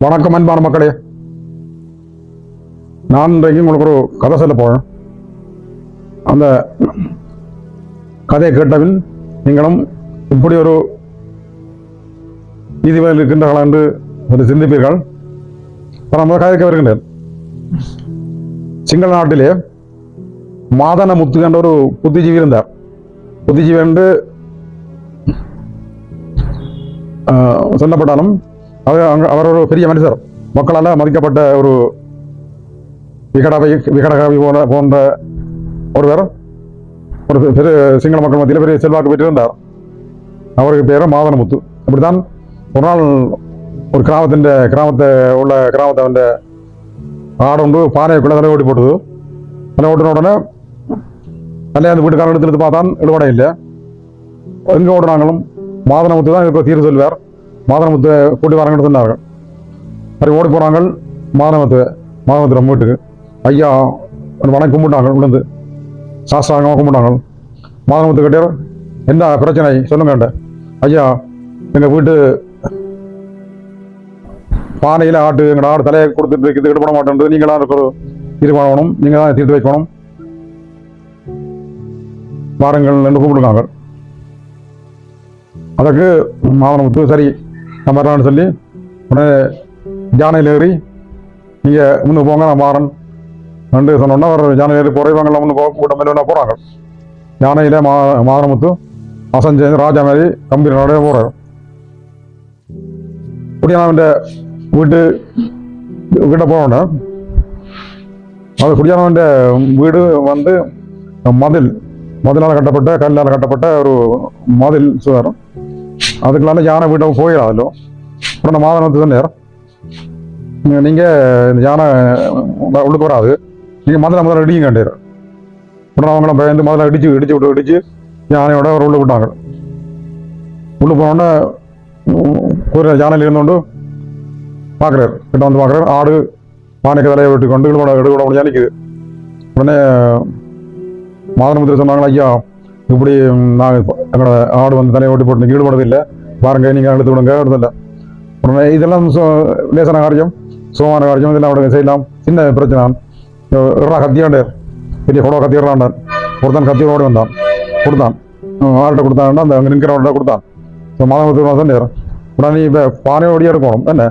வணக்கம் அன்பான மக்களே. நான் இன்றைக்கு உங்களுக்கு ஒரு கதை சொல்ல போகிறேன் அந்த கதையை கேட்டபின் நீங்களும் இப்படி ஒரு நீதிபதியில் இருக்கின்றார்கள் என்று ஒரு சிந்திப்பீர்கள். இப்போ நம்ம கதைக்கு வருகின்றேன் சிங்கள நாட்டிலே மாதன முத்து என்ற ஒரு புத்திஜீவி இருந்தார். புத்திஜீவி என்று ஆஹ், சொல்லப்பட்டாலும் அவர் அங்கே அவர் ஒரு பெரிய மனுஷர் மக்களால் மதிக்கப்பட்ட ஒரு விகடவை விகடகவி போன்ற போன்ற ஒருவர் ஒரு பெரு சிங்கள மக்கள் மத்தியில் பெரிய செல்வாக்கு பெற்றிருந்தார். அவருக்கு பேர் மாதனமுத்து. அப்படித்தான் ஒரு நாள் ஒரு கிராமத்தின் கிராமத்தை உள்ள கிராமத்தை ஆடு ஒன்று பானைக்குள்ளே தலை ஓட்டி போட்டது. தலை ஓட்டின உடனே தலையை அந்த வீட்டுக்காரன் எடுத்து எடுத்து பார்த்தான் இழுபடை இல்லை. எங்கே ஓடுனாங்களும் மாதனமுத்து தான் இதுக்கு தீர்வு சொல்வார். மாதனமுத்து கூட்டி வராங்கன்னு சொன்னார்கள் சரி ஓடி போனாங்க மாதனமுத்து மாதனமுத்து நம்ம வீட்டுக்கு. ஐயா வணக்கம் கும்பிட்டாங்க விழுந்து சாஸ்திராங்கமாக கும்பிட்டாங்க மாதனமுத்து கேட்டார் என்ன பிரச்சனை? சொல்லுங்க ஐயா எங்கள் வீட்டு பானையில் ஆட்டு எங்கள் ஆடு தலையை கொடுத்துட்டு இருக்குது ஈடுபட மாட்டேன்றது நீங்களாம் இருக்கிற தீர்மானம் நீங்கள் தான் தீர்த்து வைக்கணும். வாருங்கள் என்று கூப்பிடுறாங்க அதற்கு மாவனமுத்து சரி நான் வரலான்னு சொல்லி உடனே ஜானையில் ஏறி நீங்கள் முன்னுக்கு போங்க நான் மாறன் ரெண்டு சொன்னோன்னா அவர் ஜானையில் ஏறி போகிறவங்களாம் முன்னு போக கூட்டம் மேலே போகிறாங்க யானையில் மா மாவனமுத்து அசஞ்சு ராஜா மாதிரி கம்பி நடவே போகிறார் குடியானவன் வீட்டு கிட்ட போனோன்னே அது குடியானவன் வீடு வந்து மதில் மதிலால் கட்டப்பட்ட கல்லால் கட்டப்பட்ட ஒரு மதில் சுதாரம் அதுக்குள்ளால யானை வீட்டை போயிடாதല്ലോ. உடனே மாதனத்து சொன்னார் நீங்க- நீங்கள் இந்த யானை உள்ளுக்கு வராது. நீங்கள் முதல்ல முதல்ல இடியும் கண்டார் உடனே அவங்கள பயந்து முதல்ல இடிச்சு இடிச்சு விட்டு இடிச்சு யானையோட ஒரு உள்ளே விட்டாங்க. உள்ளே போனோடனே ஒரு யானையில் இருந்தோண்டு பார்க்குறாரு. கிட்ட வந்து பார்க்குறாரு. ஆடு பானைக்கு தலையை விட்டு கொண்டு இழுபட எடுபட முடியாது நிற்குது உடனே மாதனமுத்திர சொன்னாங்களா ஐயா இப்படி நாங்கள் எங்களோட ஆடு வந்து தலையை ஓட்டி போட்டு ஈடுபடுறது இல்லை. பாருங்க நீங்கள் எடுத்து விடுங்க எடுதில்ல உடனே இதெல்லாம் லேசான காரியம் சுகமான காரியம் இதெல்லாம் விடுங்க செய்யலாம். சின்ன பிரச்சனை. இறா கத்தியாண்டார். பெரிய குடவை கத்தி இறாண்டார் ஒருத்தன் கத்தி ஓடி வந்தான். கொடுத்தான். ஆள்கிட்ட கொடுத்தான்னா அந்த அங்கே நிற்கிறவன்கிட்ட கொடுத்தான். ஸோ மாதம் சொன்னார் உடனே இப்போ பானை ஓடி எடுக்கணும். என்ன?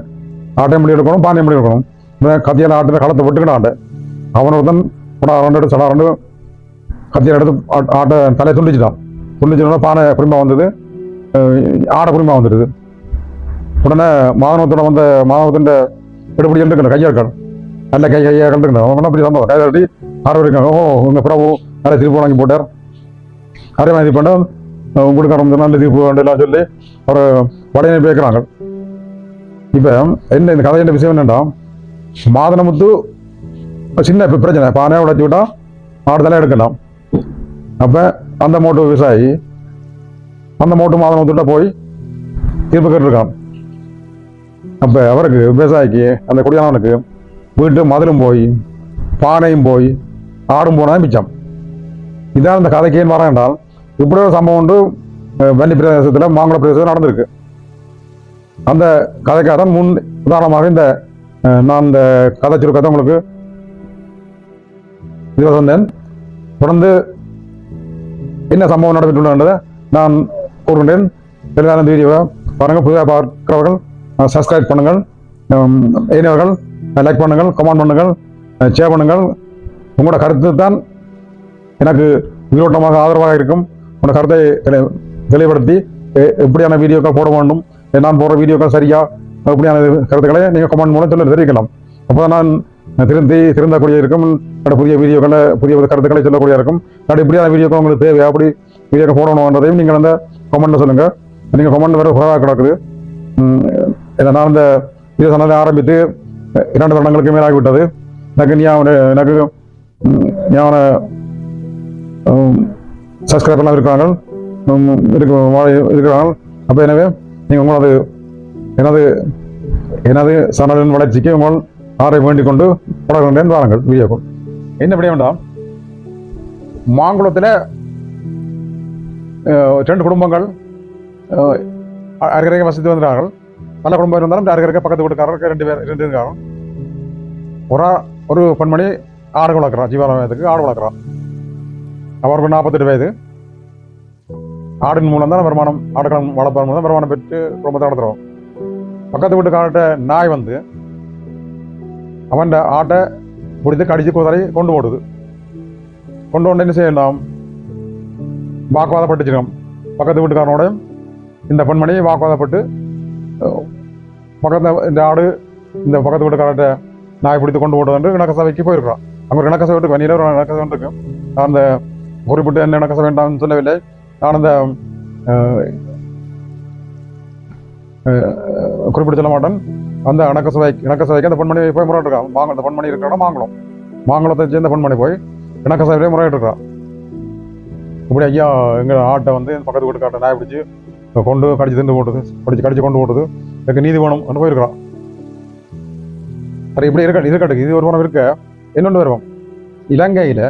ஆட்டை முடி எடுக்கணும் பானை முடி எடுக்கணும். கத்தியால் ஆட்டில் களத்தை விட்டுக்கிட்டான். அவன் ஒருத்தன் கூட ரெண்டு சடா ரெண்டு கத்தியில் எடுத்து ஆட்டை தலையை துண்டிச்சிட்டான் துண்டிச்சோன்னா பானை குடும்பம் வந்தது. ஆடை குடும்பம் வந்துடுது. உடனே மாதவத்தோட வந்த மாதவத்தின் எடுப்படி எடுக்கணும். இருக்கணும் நல்ல கை கையாக கண்டுக்கணும் அவன் அப்படி சம்பவம்? கை தட்டி ஆறு இருக்காங்க ஓ உங்கள் பிரபு நல்ல திருப்பி வாங்கி போட்டார். அதே மாதிரி பண்ண உங்களுக்கு ரொம்ப நல்ல தீர்ப்பு வேண்டலாம் சொல்லி ஒரு படையினை பேக்கிறாங்க இப்போ என்ன இந்த கதையின் விஷயம் என்னென்னா மாதனமுத்து சின்ன பிரச்சனை. பானையை உடைச்சி விட்டால் ஆடுதலை எடுக்கலாம். அப்போ அந்த மோட்டு விவசாயி அந்த மோட்டு மாதனமுத்துட்ட போய் தீர்ப்பு கேட்டிருக்கான். அப்போ அவருக்கு விவசாயிக்கு அந்த குடியானவனுக்கு வீட்டு மதிலும் போய் பானையும் போய் ஆடும் போனால் மிச்சம். இதான் இந்த கதைக்கு ஏன் வரேன் என்றால் இப்படி ஒரு சம்பவம் உண்டு வன்னி பிரதேசத்தில் மாங்குள பிரதேசத்தில் நடந்திருக்கு. அந்த கதைக்காக தான் முன் உதாரணமாக இந்த நான் இந்த கதை சுருக்கத்தை உங்களுக்கு இதில் சொன்னேன். தொடர்ந்து என்ன சம்பவம் நடைபெற்றுள்ளதை நான் கூறுகின்றேன். எல்லாரும் இந்த வீடியோவை பாருங்கள் புதிதாக பார்க்கிறவர்கள் சப்ஸ்கிரைப் பண்ணுங்கள். ஏனியவர்கள் லைக் பண்ணுங்கள் கமெண்ட் பண்ணுங்கள் ஷேர் பண்ணுங்கள். உங்களோட கருத்து தான் எனக்கு உயிரோட்டமாக ஆதரவாக இருக்கும். உங்களோட கருத்தை தெளிவுபடுத்தி எப்படியான வீடியோக்கள் போட வேண்டும் நான் போடுற வீடியோக்கள் சரியா எப்படியான கருத்துக்களை நீங்கள் கமெண்ட் மூலம் சொல்ல தெரிவிக்கலாம். அப்போ நான் திருந்தி திருந்தக்கூடிய இருக்கும். புதிய வீடியோக்களை புதிய கருத்துக்களை சொல்லக்கூடிய இருக்கும். நான் இப்படியான வீடியோக்கள் உங்களுக்கு தேவை. அப்படி வீடியோக்கள் போடணுன்றதையும் நீங்கள் அந்த கமெண்ட்டில் சொல்லுங்கள் நீங்கள் கமெண்ட் வேறு குறைவாக கிடக்குது. நான் இந்த வீடியோ சொன்னதை ஆரம்பித்து இரண்டு வருடங்களுக்கு மேலாகிவிட்டது எனக்கு ஞாபகம் எனக்கு ம், ஞாபகம் சப்ஸ்கிரைபர்லாம் இருக்கிறாங்க. இருக்கு இருக்கிறாங்க. அப்போ எனவே நீங்கள் உங்களது எனது எனது சனலின் வளர்ச்சிக்கு உங்கள் ஆரை வேண்டிக் கொண்டு தொடர்கின்றேன் வாருங்கள் வீடியோக்கள். என்ன விட வேண்டாம் மாங்குளத்தில் ரெண்டு குடும்பங்கள் அருகருகே வசித்து வந்தார்கள் பல குடும்பம் இருந்தாலும் யாருக்கு பக்கத்து வீட்டுக்காரருக்கு ரெண்டு பேர் ரெண்டு இருக்காரும் ஒரு ஒரு பெண்மணி ஆடு வளர்க்குறான் ஜீவாலயத்துக்கு ஆடு வளர்க்குறான் அவருக்கு நாற்பத்தெட்டு வயது. ஆடின் மூலம் தான் வருமானம் ஆடுகளம் வளர்ப்பதன் மூலம் வருமானம் பெற்று குடும்பத்தை நடத்துகிறோம் பக்கத்து வீட்டுக்காரர்கிட்ட நாய் வந்து அவன் ஆட்டை பிடித்து கடிச்சு குதறி கொண்டு ஓடுது கொண்டு வந்து என்ன செய்யலாம் வாக்குவாதப்பட்டுச்சிருக்கோம் பக்கத்து வீட்டுக்காரனோடையும் இந்த பெண்மணி வாக்குவாதப்பட்டு அஹ், பக்கத்து இந்த ஆடு இந்த பக்கத்து வீட்டுக்காரர்கிட்ட நாய் பிடித்து கொண்டு ஓடுது இணக்க சபைக்கு போயிருக்கிறான் அங்கே ஒரு இணக்க சபை இருக்கு வண்டியில் ஒரு இணக்க சபை இருக்கும் நான் அந்த குறிப்பிட்டு என்ன இணக்க சபை வேண்டாம்னு சொல்லவில்லை நான் அந்த குறிப்பிட்டு சொல்ல மாட்டேன் அந்த இணக்க சபை இணக்க சபைக்கு அந்த பெண்மணி போய் முறையிட்டிருக்கான் வாங்க அந்த பெண்மணி இருக்கிறோம் மாங்குளம் மாங்குளத்தை சேர்ந்த பெண்மணி போய் இணக்க சபையிலே முறையிட்டிருக்கான் இப்படி ஐயா எங்கள் ஆட்டை வந்து பக்கத்து வீட்டுக்காட்டை நாய் பிடிச்சி கொண்டு கடிச்சு திண்டு போட்டுது படிச்சு கடிச்சு கொண்டு போட்டுது. எனக்கு நீதி வேணும் என்று போயிருக்கிறான் சரி இப்படி இருக்க இருக்கட்டும். இது ஒரு புறம் இருக்க. இன்னொன்று வருவோம். இலங்கையில்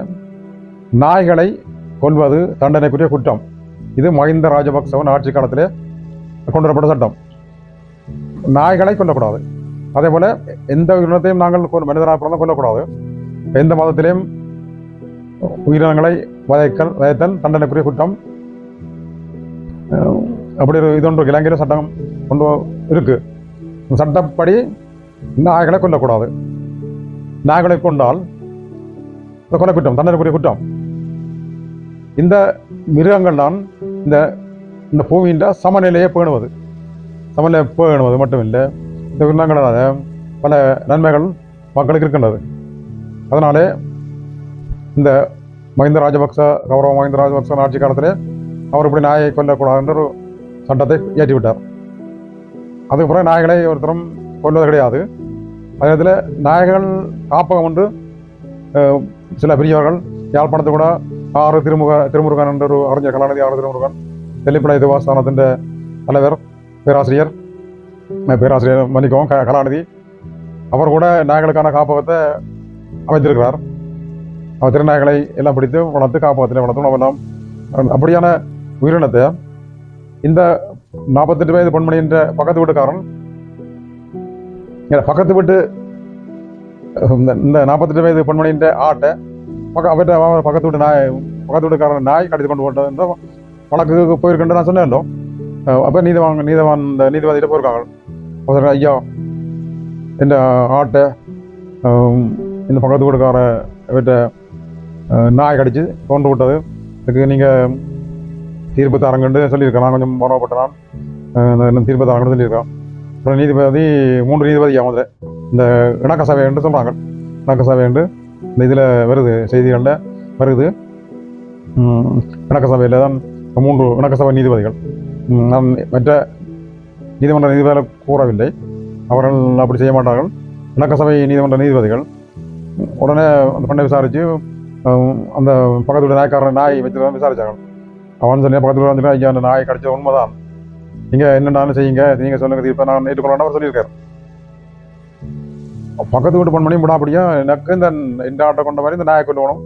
நாய்களை கொல்வது தண்டனைக்குரிய குற்றம். இது மஹிந்த ராஜபக்சவன் ஆட்சி காலத்திலே கொண்டு வரப்பட்ட சட்டம். நாய்களை கொல்லக்கூடாது. அதே போல எந்த உயிரினத்தையும் நாங்கள் மனிதராக பிறந்த கொல்லக்கூடாது. எந்த மதத்திலையும் உயிரினங்களை வதைக்கல் வதைத்தல் தண்டனைக்குரிய குற்றம். அப்படி ஒரு இதொன்று இலங்கையில் சட்டம் கொண்டு இருக்கு. சட்டப்படி நாய்களை கொல்லக்கூடாது. நாய்களை கொண்டால் கொலை குற்றம் தண்டனைக்குரிய குற்றம். இந்த மிருகங்கள் தான் இந்த இந்த பூமியின் சமநிலையை பேணுவது. சமநிலையை மட்டும் இல்லை இந்த மிருகங்களால் பல நன்மைகள் மக்களுக்கு இருக்கின்றது. அதனாலே இந்த மஹிந்த ராஜபக்ச கௌரவ மஹிந்த ராஜபக்ச ஆட்சி காலத்திலே அவர் இப்படி நாயை கொல்லக்கூடாது என்ற ஒரு சட்டத்தை ஏற்றிவிட்டார் அதுக்கப்புறம் நாய்களை ஒருத்தரும் கொல்வது கிடையாது. அதே நேரத்தில் நாய்கள் காப்பகம் ஒன்று சில பெரியவர்கள் யாழ்ப்பாணத்து கூட ஆறு திருமுக திருமுருகன் என்ற ஒரு அறிஞர் கலாநிதி ஆறு திருமுருகன் தெல்லிப்படை தேவாஸ்தானத்தின் தலைவர். பேராசிரியர் பேராசிரியர் மன்னிக்கவும் க கலாநிதி. அவர் கூட நாய்களுக்கான காப்பகத்தை அமைத்திருக்கிறார். அவர் திருநாய்களை எல்லாம் பிடித்து வளர்த்து காப்பகத்தில் வளர்த்து எல்லாம் அப்படியான உயிரினத்தை இந்த நாற்பத்தெட்டு வயது பொன்மணி என்ற பக்கத்து வீட்டுக்காரன் பக்கத்து வீட்டு இந்த இந்த நாற்பத்தெட்டு வயது பொன்மணின்ற ஆட்டை பக்க அவர்கிட்ட பக்கத்து வீட்டு நாய் பக்கத்து வீட்டுக்காரன் நாய் கடித்து கொண்டு போட்டது என்ற வழக்குக்கு போயிருக்கேன் நான் சொன்னேன் அப்போ நீதிவான் நீதிவான் இந்த நீதிவாதிகிட்ட போயிருக்காங்க. அவர் ஐயா இந்த ஆட்டை இந்த பக்கத்து வீட்டுக்கார வீட்டை நாய் கடிச்சு கொண்டு விட்டது. இதுக்கு நீங்கள் தீர்ப்பு தாரங்கன்னு சொல்லியிருக்கேன். நான் கொஞ்சம் மரபப்பட்ட நான் இந்த தீர்ப்பு தரங்கன்னு சொல்லியிருக்கேன். அப்புறம் நீதிபதி மூன்று நீதிபதி முதல்ல? இந்த இணக்க சபை என்று சொல்கிறாங்க இணக்க சபை என்று இந்த இதில் வருது செய்திகளில் வருது. இணக்க சபையில் தான் மூன்று இணக்க சபை நீதிபதிகள். மற்ற நீதிமன்ற நீதிபதிகள் கூறவில்லை. அவர்கள் அப்படி செய்ய மாட்டார்கள். இணக்கசபை நீதிமன்ற நீதிபதிகள் உடனே அந்த பெண்ணை விசாரித்து அந்த பக்கத்துல நாய்க்காரன் நாய் வச்சு விசாரிச்சாங்க அவன் சொல்லி பக்கத்தில் வந்துட்டு ஐயா அந்த நாய் கடிச்ச உண்மைதான். நீங்கள் என்னென்னாலும் செய்யுங்க நீங்கள் சொல்லுங்கள் தீர்ப்பை நான் ஏற்றுக்கொள்ளணும் அவர் சொல்லியிருக்காரு. பக்கத்து வீட்டு பொண்மணியும் விடாப்படியா எனக்கு இந்த இந்த ஆட்டை கொண்ட மாதிரி இந்த நாயை கொண்டு போகணும்.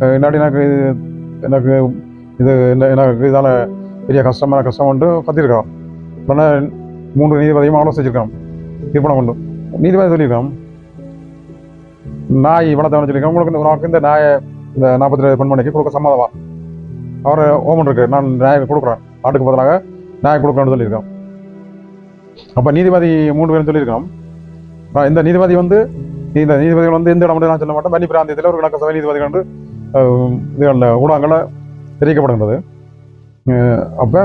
அஹ் இல்லாட்டி எனக்கு இது எனக்கு இது எனக்கு இதால் பெரிய கஷ்டமான கஷ்டம் கொண்டு பத்திருக்கோம் உடனே மூன்று நீதிபதியும் ஆலோசிச்சிருக்கான் தீர்ப்பணம் கொண்டு நீதிபதி சொல்லியிருக்கோம் நாய் வளர்த்தவன சொல்லியிருக்கான் உங்களுக்கு இந்த- உனக்கு இந்த நாயை இந்த நாற்பத்தி ரெண்டு பெண்மணிக்கு கொடுக்க சம்மதமா? அவர் ஓமன் இருக்கு. நான் நாயை கொடுக்குறேன். ஆட்டுக்கு பதிலாக நாயை கொடுக்குறேன்னு சொல்லியிருக்கோம் அப்போ நீதிபதி மூணு பேரும் சொல்லியிருக்கோம் இந்த நீதிபதி வந்து இந்த நீதிபதிகள் வந்து எந்த இடம் நான் சொல்ல மாட்டேன். மணி பிராந்தியத்தில் ஒரு கணக்கு சபை நீதிபதிகள் வந்து இதுகளில் ஊடகங்களில் தெரிவிக்கப்படுகின்றது. அப்போ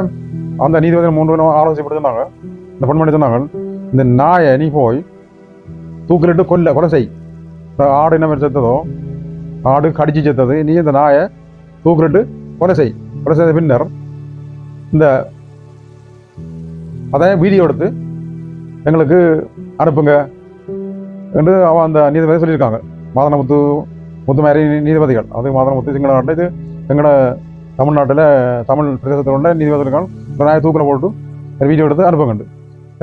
அந்த நீதிபதிகள் மூன்று பேரும் ஆலோசிப்பட்டு சொன்னாங்க இந்த பெண்மணி சொன்னாங்க இந்த நாயை நீ போய் தூக்கிலிட்டு கொல்ல கொலை செய். இந்த ஆடு என்ன மாதிரி செத்ததோ ஆடு கடிச்சு செத்தது நீ இந்த நாயை தூக்கிலிட்டு கொலை செய். கொலை செய்த பின்னர் இந்த அதை வீடியோ எடுத்து எங்களுக்கு அனுப்புங்க என்று அவன் அந்த நீதிபதி சொல்லியிருக்காங்க. மாதனமுத்து முத்துமாரி நீதிபதிகள். அது மாதனமுத்து சிங்கள நாட்டில் இது எங்களோட தமிழ்நாட்டில் தமிழ் பிரதேசத்தில் உள்ள நீதிபதிகள் இந்த நாயை தூக்கில் போட்டு வீடியோ எடுத்து அனுப்புங்கண்டு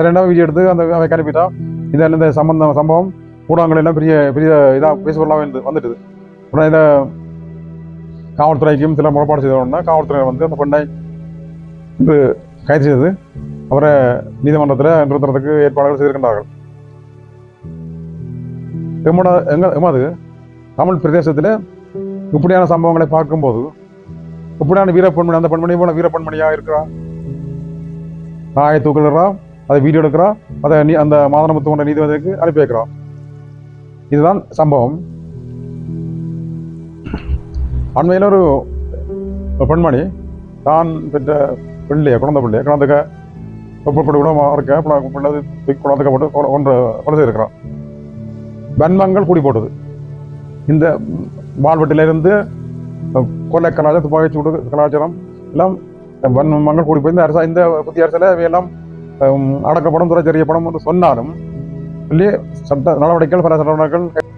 ரெண்டாவது வீடியோ எடுத்து அந்த அவை அனுப்பிட்டா இதில் இந்த சம்பந்தம் சம்பவம் ஊடகங்கள் எல்லாம் பெரிய பெரிய இதாக பேசுபொருளாக வந்து வந்துட்டுது. உடனே இதை காவல்துறைக்கும் சில முறைப்பாடு செய்த உடனே காவல்துறை வந்து அந்த பெண்ணை இது கைது செய்தது. அவரை நீதிமன்றத்தில் நிறுத்துறதுக்கு ஏற்பாடுகள் செய்திருக்கின்றார்கள். எம்மோட எங்க அது தமிழ் பிரதேசத்தில் இப்படியான சம்பவங்களை பார்க்கும்போது இப்படியான வீரப்பெண்மணி அந்த பெண்மணி போல வீரப்பெண்மணியாக இருக்கிறா? நாயை தூக்கிடுறா அதை வீடியோ எடுக்கிறா அதை நீ அந்த மாதனமுத்துவன்ற நீதிபதிக்கு அனுப்பி வைக்கிறான் இதுதான் சம்பவம். அண்மையில் ஒரு பெண்மணி தான் பெற்ற பிள்ளைய குழந்தை பிள்ளைய குழந்தைக்க ஒப்பப்பட்டு கூட இருக்க பிள்ளை தூக்கி குழந்தைக்கப்பட்டு ஒன்று கொன்று கொலை செய்திருக்கிறான் வன்மங்கள் கூடி போட்டது. இந்த வாழ்வெட்டிலிருந்து கொலை கலாச்சாரம் துப்பாக்கி சூடு கலாச்சாரம் எல்லாம் வன்மங்கள் கூடி போய் இந்த அரசா இந்த புதிய அரசில் இவையெல்லாம் அடக்கப்படும் துறை தெரியப்படும் என்று சொன்னாலும் இல்லையே சட்ட நடவடிக்கைகள் பல சட்ட நடவடிக்கைகள்